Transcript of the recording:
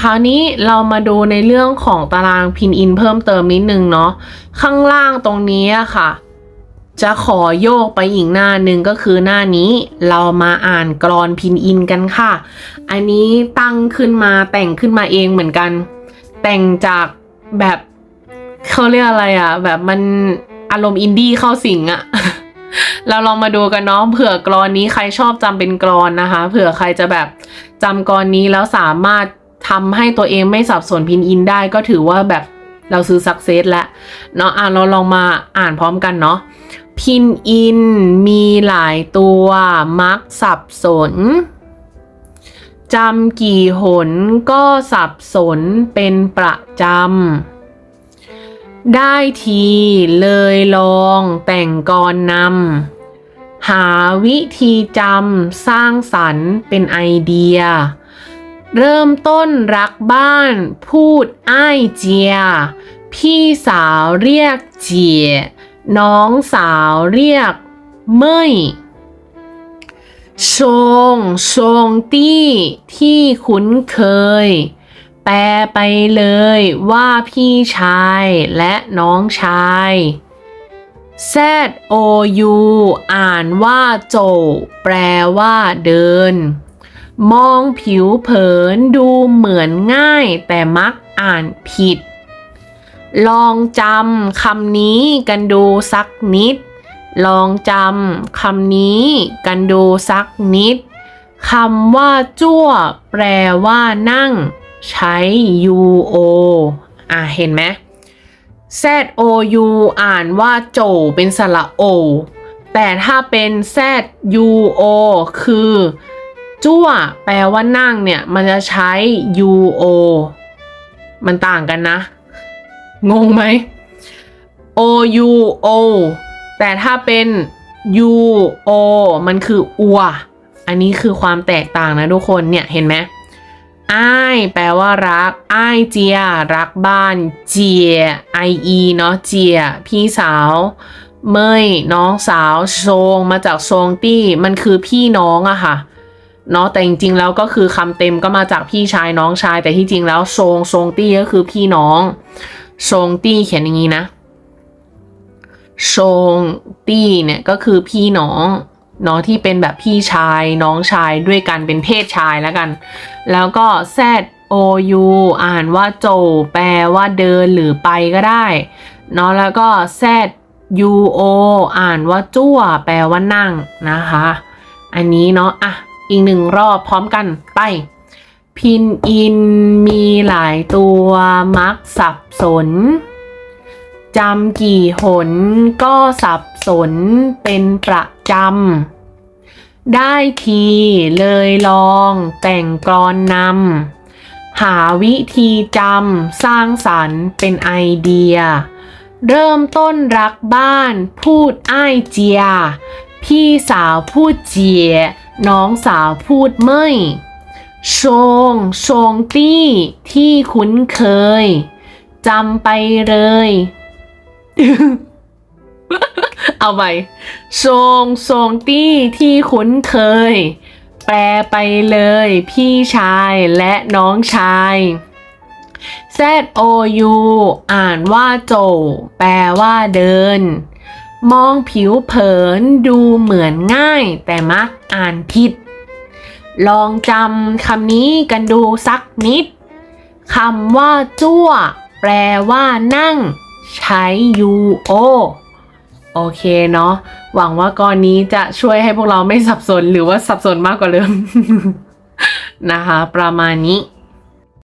คราวนี้เรามาดูในเรื่องของตารางพินอินเพิ่มเติมนิดนึงเนาะข้างล่างตรงนี้อะค่ะ จะขอโยกไปอีกหน้าหนึ่งก็คือหน้านี้เรามาอ่านกรอนพินอินกันค่ะ อันนี้ตั้งขึ้นมาแต่งขึ้นมาเองเหมือนกัน แต่งจากแบบเขาเรียกอะไรอะแบบมันอารมณ์อินดี้เข้าสิงอะเราลองมาดูกันเนาะเผื่อกรอนนี้ใครชอบจำเป็นกรอนนะคะ เผื่อใครจะแบบจำกรอนนี้แล้วสามารถ ทำให้ตัวเองไม่สับสนพินอินได้ก็ถือว่าแบบเราซื้อสักเซสแล้วเนาะอะเราลองมาอ่านพร้อมกันเนาะพินอินมีหลายตัวมักสับสนจำกี่หนก็สับสนเป็นประจำ ได้ทีเลยลองแต่งกรนำ หาวิธีจำสร้างสรรค์เป็นไอเดีย เริ่มต้นรักบ้าน พูดอ้ายเจีย พี่สาวเรียกเจีย น้องสาวเรียกเมยชงชงตี้ที่คุ้นเคย แปลไปเลยว่าพี่ชายและน้องชาย Z O U อ่านว่าโจ แปลว่าเดิน มองผิวเผินดูเหมือนง่ายแต่มักอ่านผิด ลองจำคำนี้กันดูสักนิด ลองจำคำนี้กันดูสักนิดคำว่าจั่วแปลว่านั่ง ใช้ U O อะเห็นไหม Z O U อ่านว่าโจเป็นสระโอ แต่ถ้าเป็น Z U O คือ จั่วแปลว่านั่งเนี่ย มันจะใช้ U O มันต่างกันนะ งงไหม O U O แต่ถ้าเป็น U O มันคืออัว อันนี้คือความแตกต่างนะทุกคนเนี่ยเห็นไหมอ้ายแปลว่ารักอ้ายเจีย รักบ้าน เจียไออีเนาะเจีย พี่สาว เมยน้องสาวโชงมาจากโชงตี้ มันคือพี่น้องอะค่ะ เนาะแต่จริงๆแล้วก็คือคำเต็มก็มาจากพี่ชายน้องชาย แต่ที่จริงแล้วโชงโชงตี้ก็คือพี่น้องโชงตี้เขียนอย่างนี้นะโชงตี้เนี่ยก็คือพี่น้องเนาะที่เป็นแบบพี่ชายน้องชายด้วยกันเป็นเพศชายแล้วกัน แล้วก็ Z O U อ่านว่าโจ แปลว่าเดินหรือไปก็ได้เนาะแล้วก็ Z U O อ่านว่าจั่ว แปลว่านั่งนะคะ อันนี้เนาะอะ อีกหนึ่งรอบพร้อมกันไป พินอินมีหลายตัวมักสับสนจำกี่หนก็สับสนเป็นประจำ ได้ทีเลยลองแต่งกรอนนำ หาวิธีจำสร้างสรรค์เป็นไอเดีย เริ่มต้นรักบ้านพูดอ้ายเจีย พี่สาวพูดเจีย น้องสาวพูดเมยชงชงตี้ที่คุ้นเคยจำไปเลย เอาไปทรงทรงตี้ที่คุ้นเคย แปลไปเลย พี่ชายและน้องชาย Z O U อ่านว่าโจ แปลว่าเดิน มองผิวเผินดูเหมือนง่ายแต่มักอ่านผิด ลองจำคำนี้กันดูสักนิดคำว่าจั่ว แปลว่านั่ง ใช้ U O โอเคเนาะหวังว่ากรนี้จะช่วยให้พวกเราไม่สับสนหรือว่าสับสนมากกว่าเดิมนะคะ ประมาณนี้